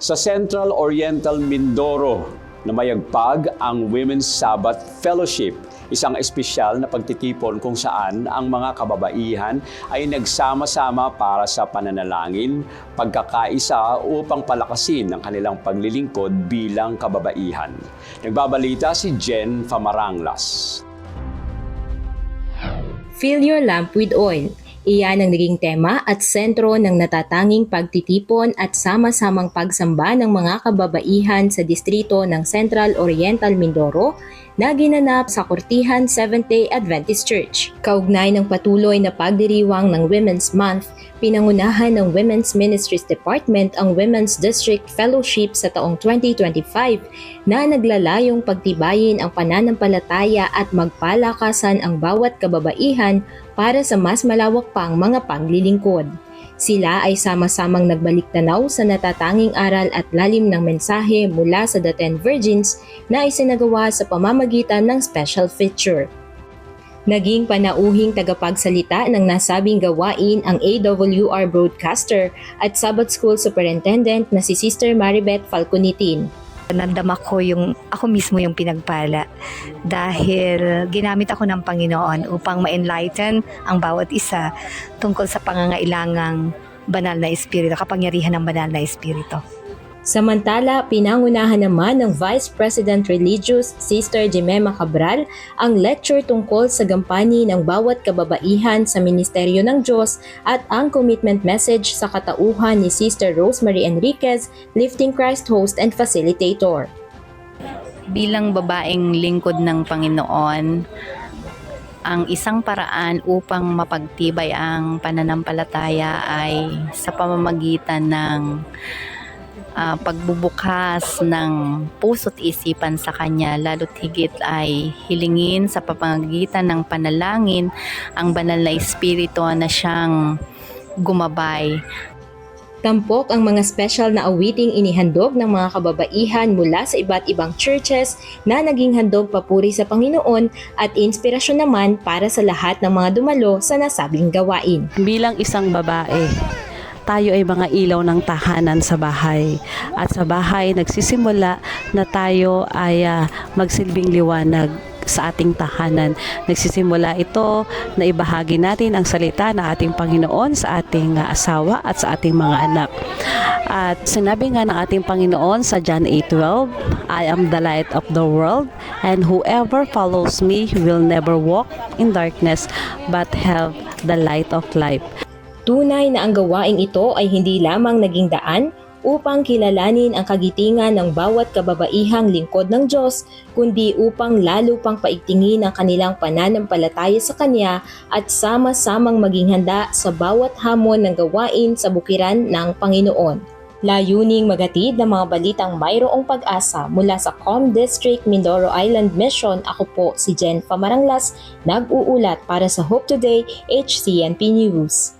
Sa Central Oriental Mindoro, namayagpag ang Women's Sabbath Fellowship, isang espesyal na pagtitipon kung saan ang mga kababaihan ay nagsama-sama para sa pananalangin, pagkakaisa upang palakasin ang kanilang paglilingkod bilang kababaihan. Nagbabalita si Jen Famaranglas. Fill your lamp with oil. Iyan ang naging tema at sentro ng natatanging pagtitipon at sama-samang pagsamba ng mga kababaihan sa distrito ng Central Oriental Mindoro na ginanap sa Kortihan Seventh-day Adventist Church. Kaugnay ng patuloy na pagdiriwang ng Women's Month, pinangunahan ng Women's Ministries Department ang Women's District Fellowship sa taong 2025 na naglalayong pagtibayin ang pananampalataya at magpalakasan ang bawat kababaihan para sa mas malawak pang mga paglilingkod. Sila ay sama-samang nagbalik tanaw sa natatanging aral at lalim ng mensahe mula sa The Ten Virgins na isinagawa sa pamamagitan ng special feature. Naging panauhing tagapagsalita ng nasabing gawain ang AWR broadcaster at Sabbath School Superintendent na si Sister Maribeth Falconitin. Nandama ko yung, ako mismo yung pinagpala dahil ginamit ako ng Panginoon upang ma-enlighten ang bawat isa tungkol sa pangangailangang banal na espiritu, kapangyarihan ng banal na espiritu. Samantala, pinangunahan naman ng Vice President Religious Sister Jemema Cabral ang lecture tungkol sa gampani ng bawat kababaihan sa Ministeryo ng Diyos at ang commitment message sa katauhan ni Sister Rosemary Enriquez, Lifting Christ Host and Facilitator. bilang babaeng lingkod ng Panginoon, ang isang paraan upang mapagtibay ang pananampalataya ay sa pamamagitan ng ah, pagbubukas ng puso't isipan sa Kanya, lalo't higit ay hilingin sa pamamagitan ng panalangin ang banal na Espiritu na siyang gumabay Tampok ang mga special na awiting inihandog ng mga kababaihan mula sa iba't ibang churches na naging handog papuri sa Panginoon at inspirasyon naman para sa lahat ng mga dumalo sa nasabing gawain. bilang isang babae, tayo ay mga ilaw ng tahanan sa bahay. At sa bahay, nagsisimula na tayo ay ah, magsilbing liwanag sa ating tahanan. Nagsisimula ito na ibahagi natin ang salita ng ating Panginoon sa ating ah, asawa at sa ating mga anak. At sinabi nga ng ating Panginoon sa John 8.12, I am the light of the world, and whoever follows me will never walk in darkness, but have the light of life. Tunay na ang gawaing ito ay hindi lamang naging daan upang kilalanin ang kagitingan ng bawat kababaihang lingkod ng Diyos, kundi upang lalo pang paigtingin ang kanilang pananampalataya sa Kanya at sama-samang maging handa sa bawat hamon ng gawain sa bukiran ng Panginoon. Layuning magatid ng mga balitang mayroong pag-asa mula sa Com District Mindoro Island Mission. Ako po si Jen Pamaranglas, nag-uulat para sa Hope Today HCNP News.